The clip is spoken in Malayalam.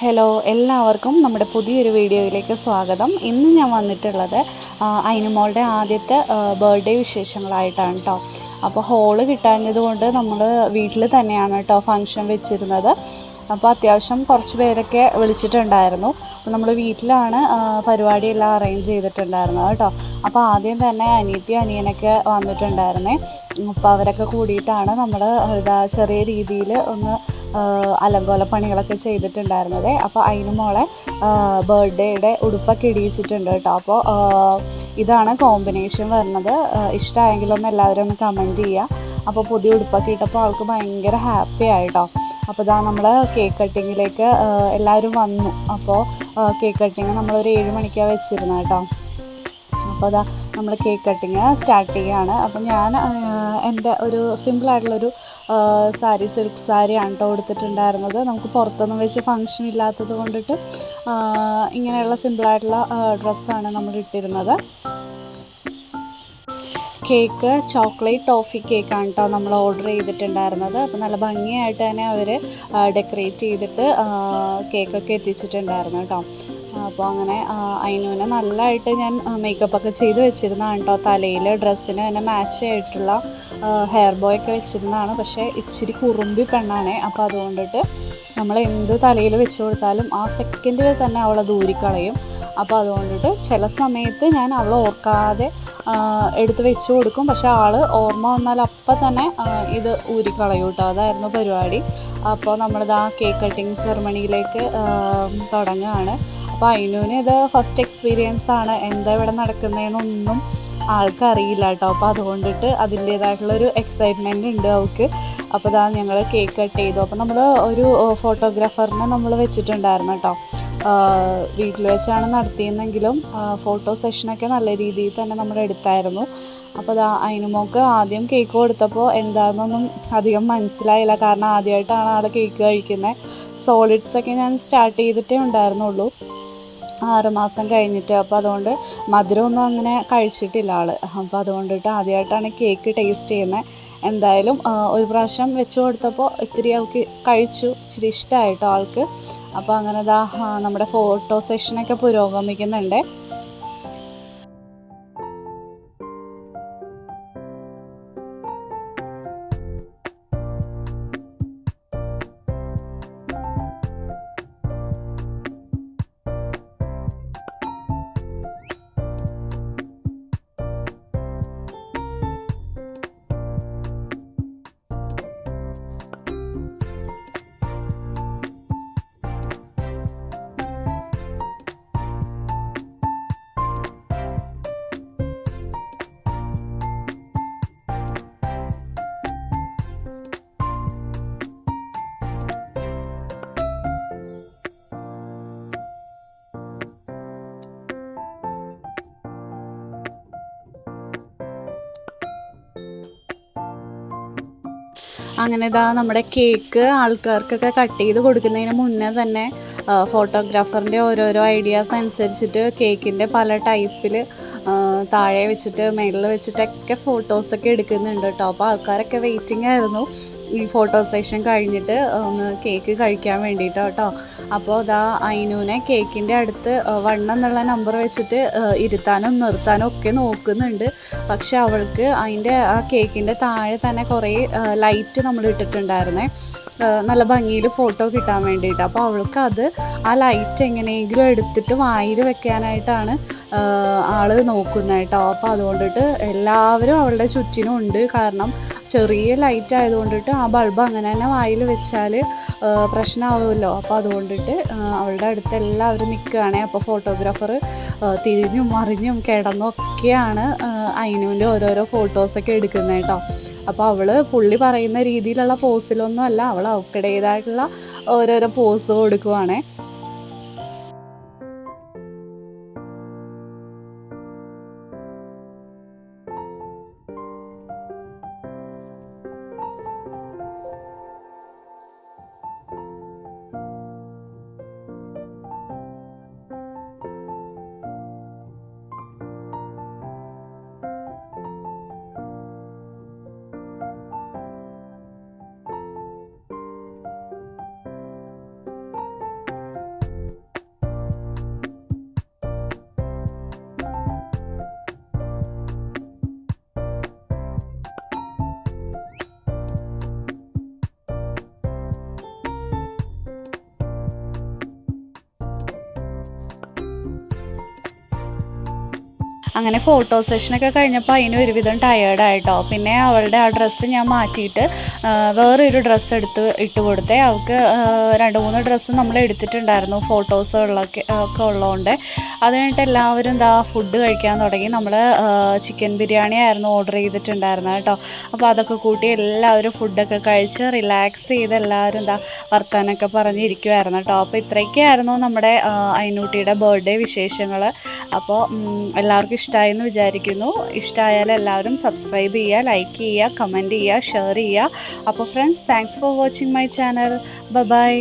ഹലോ എല്ലാവർക്കും നമ്മുടെ പുതിയൊരു വീഡിയോയിലേക്ക് സ്വാഗതം. ഇന്ന് ഞാൻ വന്നിട്ടുള്ളത് അയിനുമോളുടെ ആദ്യത്തെ ബർത്ത്ഡേ വിശേഷങ്ങളായിട്ടാണ് കേട്ടോ അപ്പോൾ ഹോൾ കിട്ടാഞ്ഞത് കൊണ്ട് നമ്മൾ വീട്ടിൽ തന്നെയാണ് കേട്ടോ ഫങ്ഷൻ വെച്ചിരുന്നത്. അപ്പോൾ അത്യാവശ്യം കുറച്ച് പേരൊക്കെ വിളിച്ചിട്ടുണ്ടായിരുന്നു. അപ്പോൾ നമ്മൾ വീട്ടിലാണ് പരിപാടിയെല്ലാം അറേഞ്ച് ചെയ്തിട്ടുണ്ടായിരുന്നത് കേട്ടോ അപ്പോൾ ആദ്യം തന്നെ അനിയത്തി അനിയനൊക്കെ വന്നിട്ടുണ്ടായിരുന്നേ. അപ്പോൾ അവരൊക്കെ കൂടിയിട്ടാണ് നമ്മൾ ഇതാ ചെറിയ രീതിയിൽ ഒന്ന് അലങ്കോല പണികളൊക്കെ ചെയ്തിട്ടുണ്ടായിരുന്നത്. അപ്പോൾ അതിന് മോളെ ബർത്ത്ഡേയുടെ ഉടുപ്പൊക്കെ ഇടിയിച്ചിട്ടുണ്ട് കേട്ടോ. അപ്പോൾ ഇതാണ് കോമ്പിനേഷൻ വരുന്നത്. ഇഷ്ടമായെങ്കിലൊന്ന് എല്ലാവരും ഒന്ന് കമന്റ് ചെയ്യുക അപ്പോൾ പുതിയ ഉടുപ്പൊക്കെ ഇട്ടപ്പോൾ ആൾക്ക് ഭയങ്കര ഹാപ്പി ആയിട്ടോ. അപ്പോൾ ഇതാ നമ്മൾ കേക്ക് കട്ടിങ്ങിലേക്ക് എല്ലാവരും വന്നു. അപ്പോൾ കേക്ക് കട്ടിങ് നമ്മളൊരു ഏഴ് മണിക്കാണ് വെച്ചിരുന്നത് കേട്ടോ. അപ്പോൾ അതാ നമ്മൾ കേക്ക് കട്ടിങ് സ്റ്റാർട്ട് ചെയ്യുകയാണ് അപ്പോൾ ഞാൻ എന്റെ ഒരു സിമ്പിളായിട്ടുള്ളൊരു സാരി സിൽക്ക് സാരിയാണ് കേട്ടോ കൊടുത്തിട്ടുണ്ടായിരുന്നത് നമുക്ക് പുറത്തൊന്നും വെച്ച് ഫങ്ഷൻ ഇല്ലാത്തത് കൊണ്ടിട്ട് ഇങ്ങനെയുള്ള സിമ്പിളായിട്ടുള്ള ഡ്രസ്സാണ് നമ്മൾ ഇട്ടിരുന്നത്. കേക്ക് ചോക്ലേറ്റ് ടോഫി കേക്കാണ് കേട്ടോ നമ്മൾ ഓർഡർ ചെയ്തിട്ടുണ്ടായിരുന്നത്. അപ്പോൾ നല്ല ഭംഗിയായിട്ട് തന്നെ അവർ ഡെക്കറേറ്റ് ചെയ്തിട്ട് കേക്കൊക്കെ എത്തിച്ചിട്ടുണ്ടായിരുന്നു കേട്ടോ അപ്പോൾ അങ്ങനെ അതിനുവിനെ നല്ലതായിട്ട് ഞാൻ മേക്കപ്പ് ഒക്കെ ചെയ്ത് വെച്ചിരുന്നതാണ് കേട്ടോ. തലയിൽ ഡ്രസ്സിന് തന്നെ മാച്ച് ആയിട്ടുള്ള ഹെയർ ബോയ് ഒക്കെ വെച്ചിരുന്നതാണ്. പക്ഷേ ഇച്ചിരി കുറുമ്പി പെണ്ണാണേ. അപ്പോൾ അതുകൊണ്ടിട്ട് നമ്മൾ എന്ത് തലയിൽ വെച്ച് കൊടുത്താലും ആ സെക്കൻഡിൽ തന്നെ അവളെ ദൂരിക്കളയും. അപ്പോൾ അതുകൊണ്ടിട്ട് ചില സമയത്ത് ഞാൻ അവളെ ഓർക്കാതെ എടുത്ത് വെച്ച് കൊടുക്കും. പക്ഷേ ആൾ ഓർമ്മ വന്നാൽ അപ്പം തന്നെ ഇത് ഊരിക്കളയും കേട്ടോ. അതായിരുന്നു പരിപാടി. അപ്പോൾ നമ്മളിത് ആ കേക്ക് കട്ടിങ് സെറമണിയിലേക്ക് തുടങ്ങുകയാണ്. അപ്പോൾ അതിനൂന് ഇത് ഫസ്റ്റ് എക്സ്പീരിയൻസ് ആണ് എന്താ ഇവിടെ നടക്കുന്നതെന്നൊന്നും ആൾക്കറിയില്ല കേട്ടോ അപ്പോൾ അതുകൊണ്ടിട്ട് അതിന്റേതായിട്ടുള്ളൊരു എക്സൈറ്റ്മെന്റ് ഉണ്ട് അവൾക്ക് അപ്പോൾ ഇതാ ഞങ്ങൾ കേക്ക് കട്ട് ചെയ്തു. അപ്പോൾ നമ്മൾ ഒരു ഫോട്ടോഗ്രാഫറിനെ നമ്മൾ വെച്ചിട്ടുണ്ടായിരുന്നു കേട്ടോ വീട്ടിൽ വെച്ചാണ് നടത്തിയെന്നെങ്കിലും ഫോട്ടോ സെഷനൊക്കെ നല്ല രീതിയിൽ തന്നെ നമ്മൾ എടുത്തായിരുന്നു. അപ്പോൾ അതാ അതിനുമോക്ക് ആദ്യം കേക്ക് കൊടുത്തപ്പോൾ എന്താണെന്നൊന്നും അധികം മനസ്സിലായില്ല. കാരണം ആദ്യമായിട്ടാണ് ആൾ കേക്ക് കഴിക്കുന്നത് സോളിഡ്സൊക്കെ ഞാൻ സ്റ്റാർട്ട് ചെയ്തിട്ടേ ഉണ്ടായിരുന്നുള്ളൂ. ആറ് മാസം കഴിഞ്ഞിട്ട് അപ്പോൾ അതുകൊണ്ട് മധുരമൊന്നും അങ്ങനെ കഴിച്ചിട്ടില്ല ആൾ അപ്പോൾ അതുകൊണ്ടിട്ട് ആദ്യമായിട്ടാണ് കേക്ക് ടേസ്റ്റ് ചെയ്യുന്നത് എന്തായാലും ഒരു പ്രാവശ്യം വെച്ച് കൊടുത്തപ്പോൾ ഇത്തിരി അവൾക്ക് കഴിച്ചു. ഇച്ചിരി ഇഷ്ടമായിട്ടോ ആൾക്ക്. അപ്പോൾ അങ്ങനെ ദാ നമ്മുടെ ഫോട്ടോ സെഷനൊക്കെ പുരോഗമിക്കുന്നുണ്ട്. അങ്ങനെ ഇതാ നമ്മുടെ കേക്ക് ആൾക്കാർക്കൊക്കെ കട്ട് ചെയ്ത് കൊടുക്കുന്നതിന് മുന്നേ തന്നെ ഫോട്ടോഗ്രാഫറിന്റെ ഓരോരോ ഐഡിയാസ് അനുസരിച്ചിട്ട് കേക്കിന്റെ പല ടൈപ്പിൽ താഴെ വെച്ചിട്ട് മേളിൽ വെച്ചിട്ടൊക്കെ ഫോട്ടോസൊക്കെ എടുക്കുന്നുണ്ട് കേട്ടോ അപ്പോൾ ആൾക്കാരൊക്കെ വെയിറ്റിംഗ് ആയിരുന്നു. ഈ ഫോട്ടോ സെഷൻ കഴിഞ്ഞിട്ട് ഒന്ന് കേക്ക് കഴിക്കാൻ വേണ്ടിയിട്ട് കേട്ടോ. അപ്പോൾ ഇതാ അയിനൂനെ കേക്കിന്റെ അടുത്ത് വണ്ണം എന്നുള്ള നമ്പർ വെച്ചിട്ട് ഇരുത്താനും നിർത്താനും ഒക്കെ നോക്കുന്നുണ്ട്. പക്ഷെ അവൾക്ക് അതിന്റെ ആ കേക്കിന്റെ താഴെ തന്നെ കുറേ ലൈറ്റ് നമ്മൾ ഇട്ടിട്ടുണ്ടായിരുന്നേ. നല്ല ഭംഗിയിൽ ഫോട്ടോ കിട്ടാൻ വേണ്ടിയിട്ട്. അപ്പോൾ അവൾക്ക് അത് ആ ലൈറ്റ് എങ്ങനെയെങ്കിലും എടുത്തിട്ട് വായിൽ വെക്കാനായിട്ടാണ് ആൾ നോക്കുന്നത് കേട്ടോ. അപ്പോൾ അതുകൊണ്ടിട്ട് എല്ലാവരും അവളുടെ ചുറ്റിനും ഉണ്ട്. കാരണം ചെറിയ ലൈറ്റ് ആയതുകൊണ്ടിട്ട് ആ ബൾബ് അങ്ങനെ തന്നെ വായിൽ വെച്ചാൽ പ്രശ്നമാവുമല്ലോ അപ്പോൾ അതുകൊണ്ടിട്ട് അവളുടെ അടുത്ത് എല്ലാവരും നിൽക്കുകയാണെ. അപ്പോൾ ഫോട്ടോഗ്രാഫർ തിരിഞ്ഞും മറിഞ്ഞും കിടന്നും ഒക്കെയാണ് അയിനുവിന്റെ ഓരോരോ ഫോട്ടോസൊക്കെ എടുക്കുന്നത് കേട്ടോ. അപ്പോൾ അവൾ പുള്ളി പറയുന്ന രീതിയിലുള്ള പോസിലൊന്നും അല്ല അവൾ അവക്കടേതായിട്ടുള്ള ഓരോരോ പോസ് കൊടുക്കുവാണേ അങ്ങനെ ഫോട്ടോ സെഷനൊക്കെ കഴിഞ്ഞപ്പോൾ അതിന് ഒരുവിധം ടയേർഡായിട്ടോ പിന്നെ അവളുടെ ആ ഡ്രസ്സ് ഞാൻ മാറ്റിയിട്ട് വേറൊരു ഡ്രസ്സ് എടുത്ത് ഇട്ട് കൊടുത്തേ. അവൾക്ക് രണ്ട് മൂന്ന് ഡ്രസ്സ് നമ്മൾ എടുത്തിട്ടുണ്ടായിരുന്നു ഫോട്ടോസ് ഉള്ളൊക്കെ ഒക്കെ ഉള്ളതുകൊണ്ട് അത് കഴിഞ്ഞിട്ട് എല്ലാവരും എന്താ ഫുഡ് കഴിക്കാൻ തുടങ്ങി. നമ്മൾ ചിക്കൻ ബിരിയാണി ആയിരുന്നു ഓർഡർ ചെയ്തിട്ടുണ്ടായിരുന്നത് കേട്ടോ. അപ്പോൾ അതൊക്കെ കൂട്ടി എല്ലാവരും ഫുഡൊക്കെ കഴിച്ച് റിലാക്സ് ചെയ്ത് എല്ലാവരും എന്താ വർത്താനൊക്കെ പറഞ്ഞിരിക്കുമായിരുന്നു കേട്ടോ അപ്പോൾ ഇത്രയൊക്കെയായിരുന്നു നമ്മുടെ അയനൂട്ടിയുടെ ബർത്ത്ഡേ വിശേഷങ്ങൾ അപ്പോൾ എല്ലാവർക്കും ഇഷ്ടമായി എന്ന് വിചാരിക്കുന്നു. ഇഷ്ടമായാൽ എല്ലാവരും സബ്സ്ക്രൈബ് ചെയ്യുക ലൈക്ക് ചെയ്യുക കമന്റ് ചെയ്യുക ഷെയർ ചെയ്യുക. അപ്പോൾ friends thanks for watching my channel bye